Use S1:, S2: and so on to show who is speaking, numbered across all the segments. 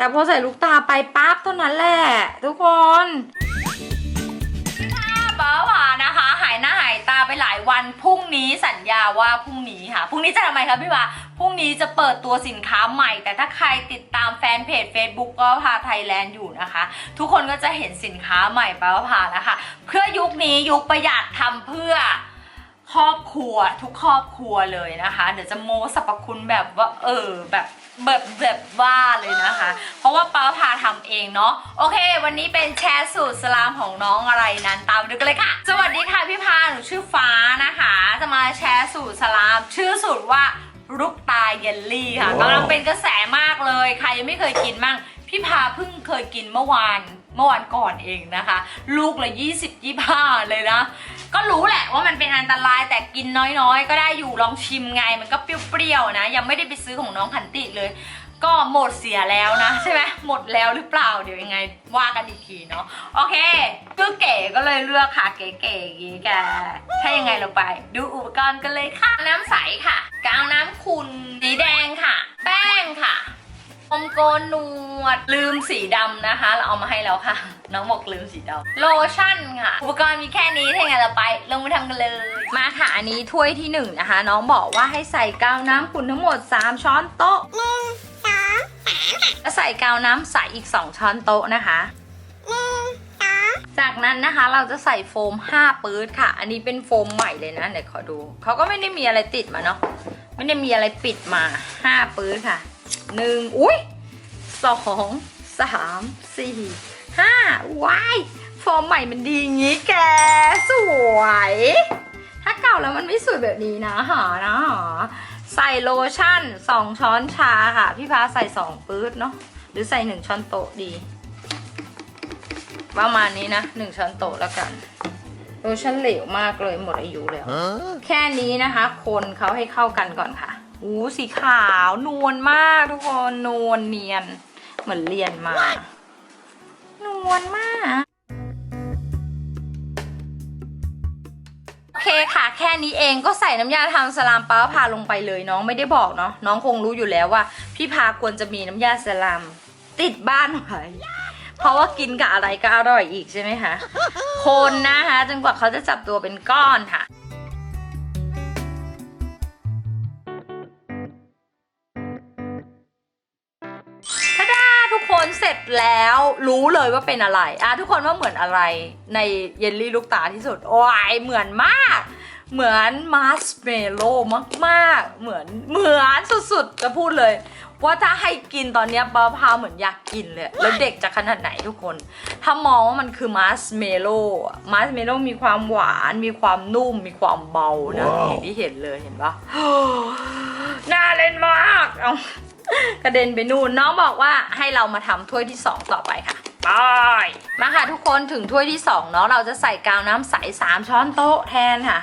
S1: แต่พอใส่ลูกตาไปปั๊บเท่านั้นแหละ ทุกคนค่ะป้าหวานะคะ หายหน้าหายตาไปหลายวันพรุ่งนี้สัญญาว่าพรุ่งนี้ค่ะพรุ่งนี้จะทำไมคะพี่วาพรุ่งนี้จะเปิดตัวสินค้าใหม่ แต่ถ้าใครติดตามแฟนเพจ Facebook ป้าพาไทยแลนด์อยู่นะคะ ทุกคนก็จะเห็นสินค้าใหม่ป้าพาแล้วค่ะเพื่อยุคนี้ยุคประหยัดทำเพื่อครอบครัวทุกครอบครัวเลยนะคะ เดี๋ยวจะโม้สรรพคุณแบบว่าเออแบบ แบบแบบว่าเลยนะคะ เพราะว่าป้าพาทำเองเนาะโอเค วันนี้เป็นแชร์สูตรสลามของน้องอะไรนั้นตามไปดูกันเลยค่ะ สวัสดีค่ะพี่พาหนูชื่อฟ้านะคะ จะมาแชร์สูตรสลาม ชื่อสูตรว่าลูกตาเยลลี่ค่ะกำลังเป็นกระแสมากเลย ใครยังไม่เคยกินมั่งพี่พาเพิ่งเคยกินเมื่อวานเมื่อวานก่อนเองนะคะ ลูกละ20 25เลยนะ ก็รู้แหละว่ามันเป็นอันตรายแต่กินน้อยๆ ก็ได้อยู่ลองชิมไงมันก็เปรี้ยวๆนะ ยังไม่ได้ไปซื้อของน้องขันติเลย ก็หมดเสียแล้วนะ ใช่ไหมหมดแล้วหรือเปล่าเดี๋ยวยังไงว่ากันอีกทีเนาะโอเคคือเก๋ก็เลยเลือกค่ะเก๋ๆอย่างงี้แกถ้ายังไงเราไป ดูอุปกรณ์กันเลยค่ะ น้ำใสค่ะ กาวน้ำขุ่นสีแดงค่ะ แป้งค่ะ อมโกนหนวด ลืมสีดำนะคะ เราเอามาให้แล้วค่ะ น้องบอกลืมสีดำโลชั่นค่ะ อุปกรณ์มีแค่นี้ถ้าอย่างนั้นเราไป ลงมือทำกันเลย มาค่ะ อันนี้ถ้วยที่หนึ่งนะคะ น้องบอกว่าให้ใส่กาวน้ำขุ่นทั้งหมด 3 ช้อนโต๊ะแล้วใส่กาวน้ำใสอีก 2 ช้อนโต๊ะนะคะจากนั้นนะคะเราจะใส่โฟม 5 ปื๊ดค่ะ อันนี้เป็นโฟมใหม่เลยนะเดี๋ยวขอดูเขาก็ไม่ได้มีอะไรติดมาเนาะไม่ได้มีอะไรปิดมา 5 ปื๊ดค่ะ หนึ่งอุ้ยสองสามสี่ห้าว้ายโฟมใหม่มันดีอย่างงี้แก สวย ถ้าเก่าแล้วมันไม่สวยแบบนี้นะหานะหาใส่โลชั่น2ช้อนชาค่ะ พี่พาใส่2ปื๊ดเนาะหรือใส่1ช้อนโต๊ะดี ประมาณนี้นะ1ช้อนโต๊ะแล้วกัน โลชั่นเหลวมากเลยหมดอายุแล้ว แค่นี้นะคะ คนเขาให้เข้ากันก่อนค่ะ อู้สีขาวนวลมากทุกคนนวลเนียน เหมือนเรียนมานวลมากโอเคค่ะแค่นี้เองก็ใส่น้ำยาทำสลามป้าพาลงไปเลยน้องไม่ได้บอกเนาะน้องคงรู้อยู่แล้วว่า พี่พาควรจะมีน้ำยาสลาม ติดบ้านไว้เพราะว่ากินกับอะไรก็อร่อยอีกใช่ไหมคะคนนะคะจนกว่าเขาจะจับตัวเป็นก้อนค่ะ คนเสร็จแล้วรู้เลยว่าเป็นอะไรอะทุกคนว่าเหมือนอะไรในเยลลี่ลูกตาที่สุด โอ้ยเหมือนมาก เหมือนมาร์ชเมลโล่มากๆ เหมือนเหมือนสุดๆ จะพูดเลยว่าถ้าให้กินตอนเนี้ยป้าพาเหมือนอยากกินเลย แล้วเด็กจะขนาดไหนทุกคน ถ้ามองว่ามันคือมาร์ชเมลโล่มาร์ชเมลโล่มีความหวาน มีความนุ่ม มีความเบานะ
S2: ว้าว
S1: อย่างที่เห็นเลยเห็นปะน่าเล่นมาก เอา กระเด็นไปนู่นน้องบอกว่าให้เรามาทำถ้วยที่ 2 ต่อไปค่ะไปมาค่ะทุกคนถึงถ้วยที่2เนาะเราจะใส่กาวน้ำใส3ช้อนโต๊ะแทนค่ะ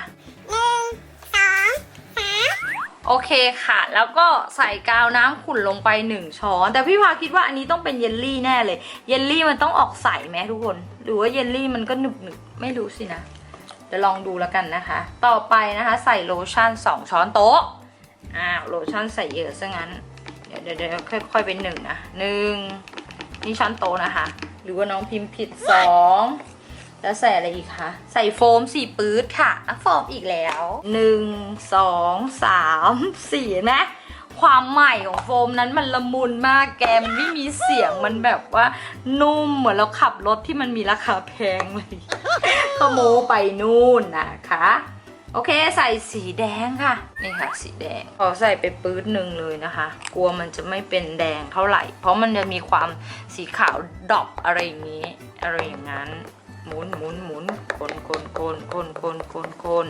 S1: โอเคค่ะ แล้วก็ใส่กาวน้ำขุ่นลงไป1ช้อน แต่พี่วาคิดว่าอันนี้ต้องเป็นเยลลี่แน่เลย เยลลี่มันต้องออกใสไหมทุกคน หรือว่าเยลลี่มันก็หนึบหนึบๆไม่รู้สินะเดี๋ยวลองดูแล้วกันนะคะ ต่อไปนะคะ ใส่โลชั่น 2 ช้อนโต๊ะอ้าวโลชั่นใส่เยอะซะงั้น เดี๋ยวเดี๋ยวค่อยๆเป็นหนึ่งนะหนึ่งนี่ชั้นโตนะคะ หรือว่าน้องพิมพ์ผิดสองแล้วใส่อะไรอีกคะ ใส่โฟมสี่ปื๊ดค่ะอะโฟมอีกแล้วหนึ่งสองสามสี่นะความใหม่ของโฟมนั้นมันละมุนมากแกมันไม่มีเสียงมันแบบว่านุ่มเหมือนเราขับรถที่มันมีราคาแพงเลยขโมยไปนู่นนะคะ โอเคใส่สีแดงค่ะ นี่ค่ะสีแดง ขอใส่ไปปื๊ดหนึ่งเลยนะคะ กลัวมันจะไม่เป็นแดงเท่าไหร่ เพราะมันจะมีความสีขาวดรอปอะไรอย่างนี้ อะไรอย่างนั้น หมุนหมุนหมุนคนคนคนคนคนคนคน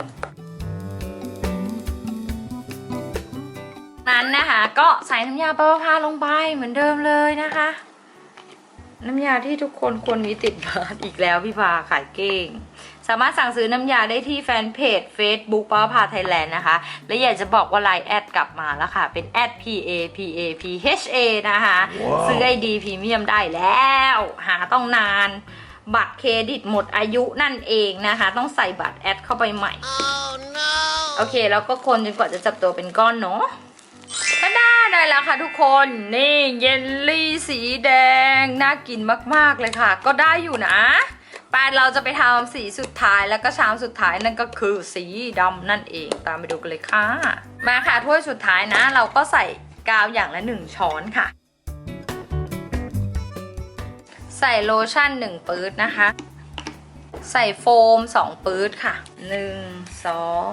S1: นั้นนะคะ ก็ใส่น้ำยาปลาพาลงไปเหมือนเดิมเลยนะคะ น้ำยาที่ทุกคนควรมีติดบ้านอีกแล้วพี่พาขายเก่ง สามารถสั่งซื้อน้ำยาได้ที่แฟนเพจ Facebook ป้าพาไทยแลนด์นะคะ และอยากจะบอกว่าไลน์แอดกลับมาแล้วค่ะ เป็นแอด P A P A P H A นะคะ
S2: ว้าว
S1: ซื้อไอดีพรีเมียมได้แล้ว หาต้องนาน บัตรเครดิตหมดอายุนั่นเองนะคะ ต้องใส่บัตรแอดเข้าไปใหม่โอเค แล้วก็คนจนกว่าจะจับตัวเป็นก้อนเนาะ ค่ะทุกคนนี่เยลลี่สีแดง น่ากินมากๆเลยค่ะ ก็ได้อยู่นะไปเราจะไปทำสีสุดท้ายแล้วก็ชามสุดท้ายนั่นก็คือสีดำนั่นเองตามไปดูกันเลยค่ะ มาค่ะถ้วยสุดท้ายนะ เราก็ใส่กาวอย่างละหนึ่งช้อนค่ะ ใส่โลชั่นหนึ่งปื๊ดนะคะ ใส่โฟมสองปื๊ดค่ะหนึ่งสอง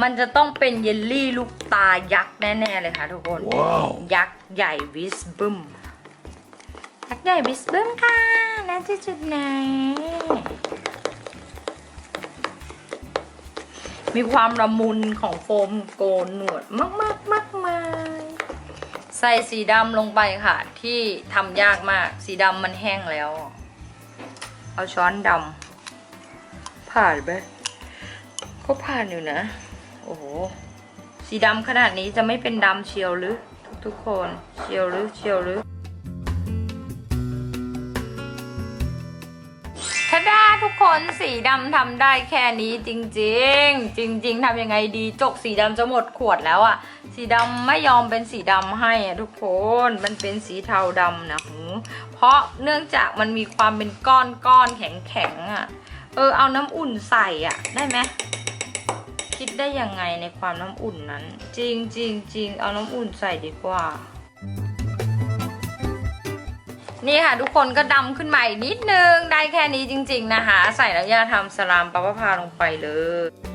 S1: มันจะต้องเป็นเยลลี่ลูกตายักษ์แน่ๆเลยค่ะทุกคน
S2: Wow.
S1: ยักษ์ใหญ่วิสบึมยักษ์ใหญ่วิสบึมค่ะน่าที่จุดไหน มีความละมุนของโฟมโกนหนวดมากมากมากมายใส่สีดำลงไปค่ะ ที่ทำยากมาก สีดำมันแห้งแล้ว เอาช้อนดำผ่านไหมก็ผ่านอยู่นะ โอ้โห สีดำขนาดนี้จะไม่เป็นดำเชียวหรือ ทุกๆคนเชียวหรือเชียวหรือทาดาทุกคนสีดำทำได้แค่นี้จริง ๆ จริง ๆทำยังไงดีจกสีดำจะหมดขวดแล้วอะสีดำไม่ยอมเป็นสีดำให้อะทุกคนมันเป็นสีเทาดำนะหูเพราะเนื่องจากมันมีความเป็นก้อนก้อนแข็งแข็งอะเออเอาน้ำอุ่นใส่อะได้ไหม คิดได้ยังไงในความน้ำอุ่นนั้น จริงจริงจริงเอาน้ำอุ่นใส่ดีกว่า นี่ค่ะทุกคนก็ดำขึ้นมาอีกนิดนึง ได้แค่นี้จริง ๆ นะคะ ใส่แล้วยาทำสลามปะปะพาลงไปเลย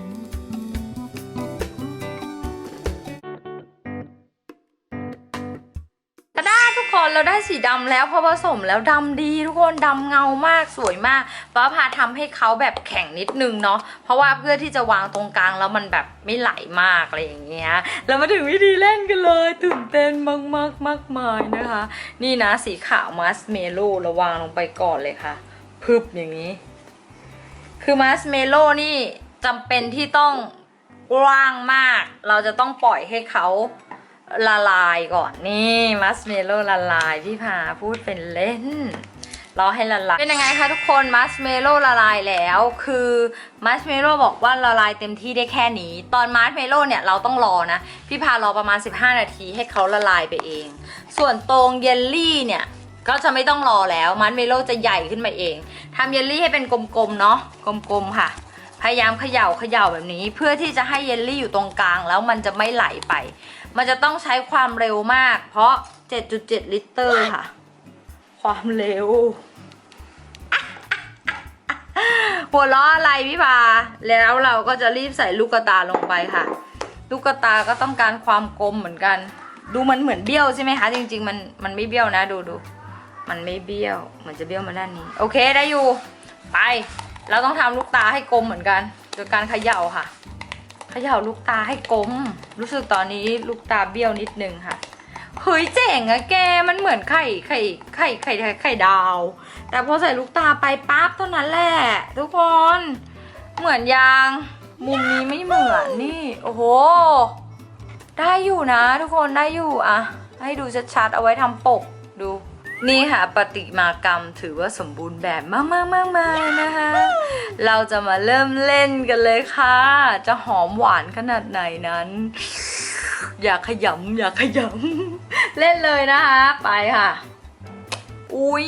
S1: ได้สีดำแล้วพอผสมแล้วดำดีทุกคนดำเงามากสวยมากป้าพาทำให้เขาแบบแข็งนิดนึงเนาะเพราะว่าเพื่อที่จะวางตรงกลางแล้วมันแบบไม่ไหลมากอะไรอย่างเงี้ยแล้วมาถึงวิธีเล่นกันเลยตื่นเต้นมากมากๆมากมายนะคะ นี่นะสีขาวมัสเมโลเราวางลงไปก่อนเลยค่ะพึบอย่างนี้ คือมัสเมโลนี่จำเป็นที่ต้องกว้างมาก เราจะต้องปล่อยให้เขา ละลายก่อนนี่มัสเมโล่ละลายพี่พาพูดเป็นเล่นรอให้ละลายเป็นยังไงคะทุกคนมัสเมโล่ละลายแล้ว คือมัสเมโล่บอกว่าละลายเต็มที่ได้แค่นี้ ตอนมัสเมโล่เนี่ยเราต้องรอนะ พี่พารอประมาณ 15 นาทีให้เขาละลายไปเอง ส่วนตรงเยลลี่เนี่ยก็จะไม่ต้องรอแล้วมัสเมโล่จะใหญ่ขึ้นมาเองทำเยลลี่ให้เป็นกลมๆเนาะกลมๆค่ะ พยายามเขย่าเขย่าแบบนี้ เพื่อที่จะให้เยลลี่อยู่ตรงกลาง แล้วมันจะไม่ไหลไป มันจะต้องใช้ความเร็วมาก เพราะ 7.7 ลิตรค่ะ ความเร็วหัวล้ออะไรพี่พาแล้วเราก็จะรีบใส่ลูกตาลงไปค่ะ ลูกตาก็ต้องการความกลมเหมือนกัน ดูมันเหมือนเบี้ยวใช่ไหมคะ จริง ๆ มันมันไม่เบี้ยวนะดูดูมันไม่เบี้ยว เหมือนจะเบี้ยวมาด้านนี้ โอเคได้อยู่ ไป เราต้องทำลูกตาให้กลมเหมือนกัน โดยการเขย่าค่ะ เขย่าลูกตาให้กลม รู้สึกตอนนี้ลูกตาเบี้ยวนิดนึงค่ะเฮ้ยเจ๋งอะแกมันเหมือนไข่ไข่ไข่ไข่ไข่ไข่ดาว แต่พอใส่ลูกตาไปปั๊บเท่านั้นแหละ ทุกคน เหมือนยาง มุมนี้ไม่เหมือนนี่ โอ้โห ได้อยู่นะ ทุกคนได้อยู่อะให้ดูชัดๆเอาไว้ทำปก นี่ค่ะปฏิมากรรมถือว่าสมบูรณ์แบบมากๆมากมานะคะ เราจะมาเริ่มเล่นกันเลยค่ะ จะหอมหวานขนาดไหนนั้น อย่าขยำอย่าขยำเล่นเลยนะคะ ไปค่ะ อุ้ย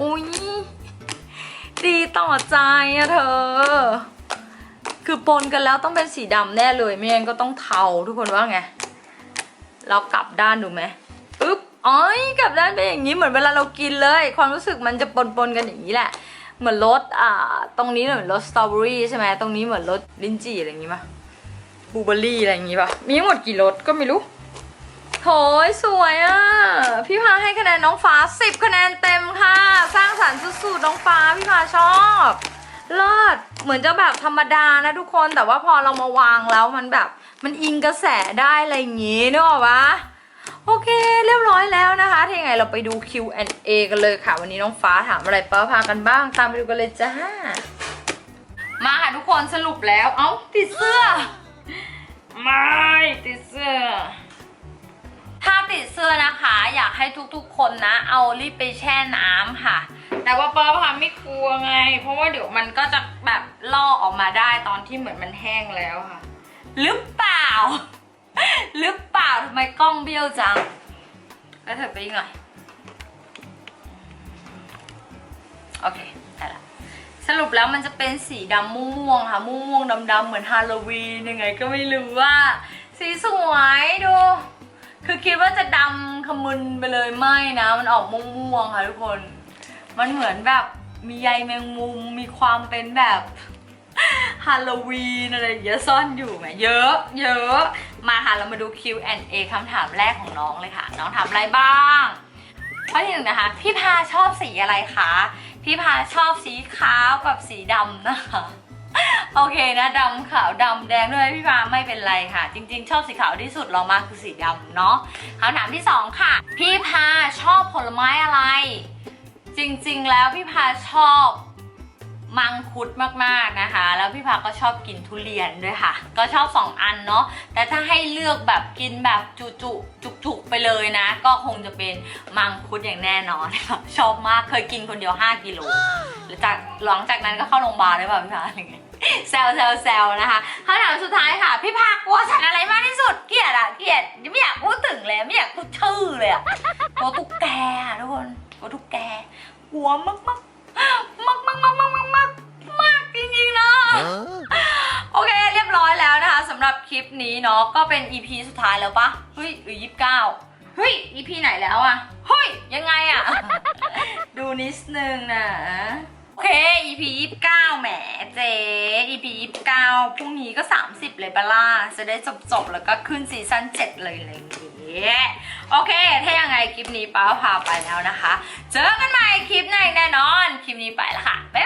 S1: อุ้ยดีต่อใจอะเธอ คือปนกันแล้วต้องเป็นสีดำแน่เลยไม่งั้นก็ต้องเทาทุกคนว่าไง เรากลับด้านดูไหม อ๋อยกลับด้านเป็นอย่างนี้เหมือนเวลาเรากินเลย ความรู้สึกมันจะปนๆกันอย่างนี้แหละ เหมือนรสอ่า ตรงนี้เหมือนรสสตรอเบอรี่ใช่ไหมตรงนี้เหมือนรสลิ้นจี่อะไรอย่างงี้ปะบลูเบอร์รี่อะไรอย่างงี้ปะมีทั้งหมดกี่รสก็ไม่รู้โถยสวยอะ พี่พาให้คะแนนน้องฟ้า 10 คะแนนเต็มค่ะ สร้างสรรค์สุดๆน้องฟ้าพี่พาชอบเลิศเหมือนจะแบบธรรมดานะทุกคนแต่ว่าพอเรามาวางแล้วมันแบบ มันอิงกระแสได้อะไรอย่างงี้นึกออกปะ โอเคเรียบร้อยแล้วนะคะถ้าอย่างไงเราไปดู Q&A กันเลยค่ะ วันนี้น้องฟ้าถามอะไรป้าพากันบ้าง ตามไปดูกันเลยจ้า มาค่ะทุกคนสรุปแล้ว เอ้าติดเสื้อ ไม่ติดเสื้อ ถ้าติดเสื้อนะคะ อยากให้ทุกๆคนนะ เอารีบไปแช่น้ำค่ะ แต่ว่าป้าพาไม่กลัวไง เพราะว่าเดี๋ยวมันก็จะแบบลอกออกมาได้ตอนที่เหมือนมันแห้งแล้วค่ะ หรือเปล่า หรือเปล่า ทำไมกล้องเบี้ยวจังแล้วเธอไปอีกหน่อย โอเคได้ละสรุปแล้วมันจะเป็นสีดำม่วงๆค่ะ ม่วงๆดำๆเหมือนฮาโลวีนยังไงก็ไม่รู้ว่า สีสวยดู คือคิดว่าจะดำขมุนไปเลยไม่นะ มันออกม่วงๆค่ะทุกคน มันเหมือนแบบมีใยแมงมุมมีความเป็นแบบ ฮาโลวีนอะไรอย่างเงี้ยซ่อนอยู่ไหมเยอะ เยอะ มาค่ะเรามาดู Q&A คำถามแรกของน้องเลยค่ะ น้องถามอะไรบ้างข้อที่หนึ่งนะคะ พี่พาชอบสีอะไรคะ พี่พาชอบสีขาวกับสีดำนะคะโอเคนะดำขาวดำแดงด้วยพี่พาไม่เป็นไรค่ะ จริงๆ ชอบสีขาวที่สุดลองมาคือสีดำเนาะคำถามที่สองค่ะ พี่พาชอบผลไม้อะไร จริงๆ แล้วพี่พาชอบ มังคุดมากๆนะคะ แล้วพี่พาก็ชอบกินทุเรียนด้วยค่ะ ก็ชอบสองอันเนาะแต่ถ้าให้เลือกแบบกินแบบจุจุจุกจุกๆไปเลยนะ ก็คงจะเป็นมังคุดอย่างแน่นอนชอบมากเคยกินคนเดียว 5กิโลแล้วจากหลังจากนั้นก็เข้าโรงพยาบาลได้ป่ะพี่พาอะไรเงี้ยแซวแซวแซวนะคะคำถามสุดท้ายค่ะ พี่พากลัวสัตว์อะไรมากที่สุด เกลียดอะเกลียดไม่อยากพูดถึงเลยไม่อยากพูดชื่อเลยอะกลัวตุ๊กแกทุกคนกลัวตุ๊กแกกลัวมากมากมากมากมาก ริงๆนะ
S2: Huh?
S1: โอเคเรียบร้อยแล้วนะคะสำหรับคลิปนี้เนาะก็เป็น EP สุดท้ายแล้วปะเฮ้ยหรือยี่สิบเก้าเฮ้ย EP ไหนแล้วอะเฮ้ยยังไงอะดูนิดนึงนะโอเค EP ยี่สิบเก้าแหมเจ๊ EP ยี่สิบเก้าพรุ่งนี้ก็ 30 เลยปะล่ะ จะได้จบๆแล้วก็ขึ้นซีซั่น7 เลยอะไรอย่างเงี้ยโอเค ถ้ายังไงคลิปนี้ป้าพาไปแล้วนะคะ เจอกันใหม่คลิปหน้าอีกแน่นอน คลิปนี้ไปแล้วค่ะ บ๊ายบายจุ๊บๆ